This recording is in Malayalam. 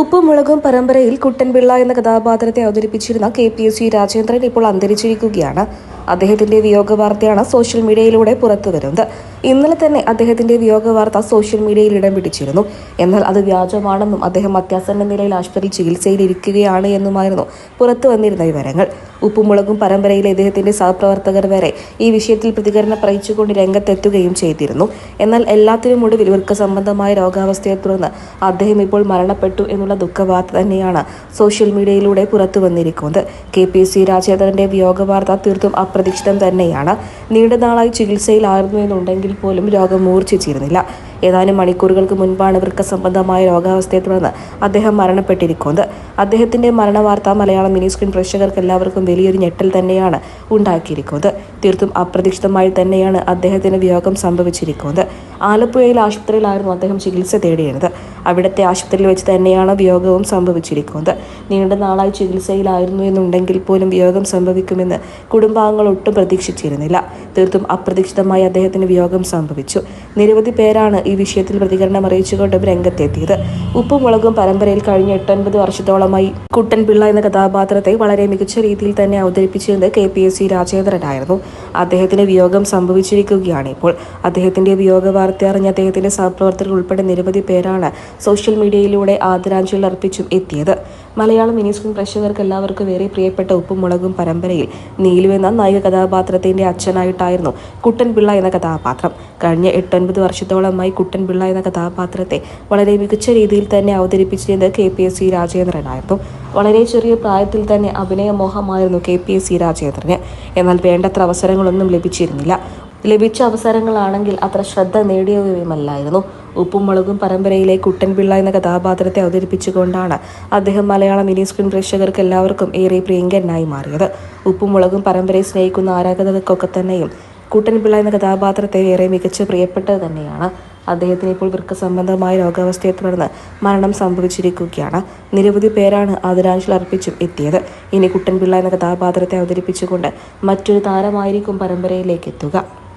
ഉപ്പും മുളകും പരമ്പരയിൽ കുട്ടൻപിള്ള എന്ന കഥാപാത്രത്തെ അവതരിപ്പിച്ചിരുന്ന K P S C Rajendran ഇപ്പോൾ അന്തരിച്ചിരിക്കുകയാണ്. അദ്ദേഹത്തിന്റെ വിയോഗ വാർത്തയാണ് സോഷ്യൽ മീഡിയയിലൂടെ പുറത്തുവരുന്നത് ഇന്നലെ തന്നെ അദ്ദേഹത്തിന്റെ വിയോഗ വാർത്ത സോഷ്യൽ മീഡിയയിൽ ഇടം പിടിച്ചിരുന്നു. എന്നാൽ അത് വ്യാജമാണെന്നും അദ്ദേഹം അത്യാസന്ന നിലയിൽ ആശുപത്രി ചികിത്സയിലിരിക്കുകയാണ് എന്നുമായിരുന്നു പുറത്തു വന്നിരുന്ന വിവരങ്ങൾ. ഉപ്പുമുളകും പരമ്പരയിലെ അദ്ദേഹത്തിന്റെ സഹപ്രവർത്തകർ വരെ ഈ വിഷയത്തിൽ പ്രതികരണം പറയിച്ചുകൊണ്ട് രംഗത്തെത്തുകയും ചെയ്തിരുന്നു. എന്നാൽ എല്ലാത്തിനും ഒടുവിൽ വൃക്ക സംബന്ധമായ രോഗാവസ്ഥയെ തുടർന്ന് അദ്ദേഹം ഇപ്പോൾ മരണപ്പെട്ടു എന്നുള്ള ദുഃഖവാർത്ത തന്നെയാണ് സോഷ്യൽ മീഡിയയിലൂടെ പുറത്തു വന്നിരിക്കുന്നത്. കെ പി സി രാജേന്ദ്രന്റെ വിയോഗ വാർത്ത തീർത്തും അപ്രതീക്ഷിതം തന്നെയാണ്. നീണ്ടനാളായി ചികിത്സയിലായിരുന്നു എന്നുണ്ടെങ്കിൽ പോലും രോഗം മൂർച്ഛിച്ചിരുന്നില്ല. ഏതാനും മണിക്കൂറുകൾക്ക് മുൻപാണ് വൃക്കസംബന്ധമായ രോഗാവസ്ഥയെ തുടർന്ന് അദ്ദേഹം മരണപ്പെട്ടിരിക്കുന്നത്. അദ്ദേഹത്തിന്റെ മരണവാർത്ത മലയാളം മിനി സ്ക്രീൻ പ്രേക്ഷകർക്ക് എല്ലാവർക്കും വലിയൊരു ഞെട്ടൽ തന്നെയാണ് ഉണ്ടാക്കിയിരിക്കുന്നത്. തീർത്തും അപ്രതീക്ഷിതമായി തന്നെയാണ് അദ്ദേഹത്തിന് വിയോഗം സംഭവിച്ചിരിക്കുന്നത്. ആലപ്പുഴയിൽ ആശുപത്രിയിലായിരുന്നു അദ്ദേഹം ചികിത്സ തേടിയിരുന്നത്. അവിടുത്തെ ആശുപത്രിയിൽ വെച്ച് തന്നെയാണ് വിയോഗവും സംഭവിച്ചിരിക്കുന്നത്. നീണ്ട നാളായി ചികിത്സയിലായിരുന്നു എന്നുണ്ടെങ്കിൽ പോലും വിയോഗം സംഭവിക്കുമെന്ന് കുടുംബാംഗങ്ങൾ ഒട്ടും പ്രതീക്ഷിച്ചിരുന്നില്ല. തീർത്തും അപ്രതീക്ഷിതമായി അദ്ദേഹത്തിന് വിയോഗം സംഭവിച്ചു. നിരവധി പേരാണ് ഈ വിഷയത്തിൽ പ്രതികരണം അറിയിച്ചുകൊണ്ടും രംഗത്തെത്തിയത്. ഉപ്പും മുളകും പരമ്പരയിൽ കഴിഞ്ഞ എട്ടൊൻപത് വർഷത്തോളമായി കുട്ടൻപിള്ള എന്ന കഥാപാത്രത്തെ വളരെ മികച്ച രീതിയിൽ തന്നെ അവതരിപ്പിച്ചിരുന്നത് കെ പി എസ് സി രാജേന്ദ്രനായിരുന്നു. അദ്ദേഹത്തിന് വിയോഗം സംഭവിച്ചിരിക്കുകയാണ് ഇപ്പോൾ. അദ്ദേഹത്തിന്റെ വിയോഗ വാർത്ത അറിഞ്ഞ അദ്ദേഹത്തിന്റെ സഹപ്രവർത്തകർ ഉൾപ്പെടെ നിരവധി പേരാണ് സോഷ്യൽ മീഡിയയിലൂടെ ആദരാഞ്ജലി അർപ്പിച്ചും എത്തിയത്. മലയാളം മിനി സ്ക്രീൻ പ്രേക്ഷകർക്ക് എല്ലാവർക്കും ഏറെ പ്രിയപ്പെട്ട ഉപ്പും മുളകും പരമ്പരയിൽ നീലു എന്ന നായിക കഥാപാത്രത്തിന്റെ അച്ഛനായിട്ടായിരുന്നു കുട്ടൻപിള്ള എന്ന കഥാപാത്രം. കഴിഞ്ഞ എട്ടൊൻപത് വർഷത്തോളമായി കുട്ടൻപിള്ള എന്ന കഥാപാത്രത്തെ വളരെ മികച്ച രീതിയിൽ തന്നെ അവതരിപ്പിച്ചിരുന്നത് കെ പി എസ് സി രാജേന്ദ്രനായിരുന്നു. വളരെ ചെറിയ പ്രായത്തിൽ തന്നെ അഭിനയമോഹമായിരുന്നു കെ പി എസ് സി രാജേന്ദ്രന്. എന്നാൽ വേണ്ടത്ര അവസരങ്ങളൊന്നും ലഭിച്ചിരുന്നില്ല. ലഭിച്ച അവസരങ്ങളാണെങ്കിൽ അത്ര ശ്രദ്ധ നേടിയവയുമല്ലായിരുന്നു. ഉപ്പും മുളകും പരമ്പരയിലെ കുട്ടൻപിള്ള എന്ന കഥാപാത്രത്തെ അവതരിപ്പിച്ചുകൊണ്ടാണ് അദ്ദേഹം മലയാള മിനി സ്ക്രീൻ പ്രേക്ഷകർക്ക് എല്ലാവർക്കും ഏറെ പ്രിയങ്കരനായി മാറിയത്. ഉപ്പും മുളകും പരമ്പരയെ സ്നേഹിക്കുന്ന ആരാധകർക്കൊക്കെ തന്നെയും കുട്ടൻപിള്ള എന്ന കഥാപാത്രത്തെ ഏറെ മികച്ച പ്രിയപ്പെട്ടത് തന്നെയാണ്. അദ്ദേഹത്തിന് ഇപ്പോൾ വൃക്ക സംബന്ധമായ രോഗാവസ്ഥയെ തുടർന്ന് മരണം സംഭവിച്ചിരിക്കുകയാണ്. നിരവധി പേരാണ് ആദരാഞ്ജലി അർപ്പിച്ചും എത്തിയത്. ഇനി കുട്ടൻപിള്ള എന്ന കഥാപാത്രത്തെ അവതരിപ്പിച്ചുകൊണ്ട് മറ്റൊരു താരമായിരിക്കും പരമ്പരയിലേക്ക് എത്തുക.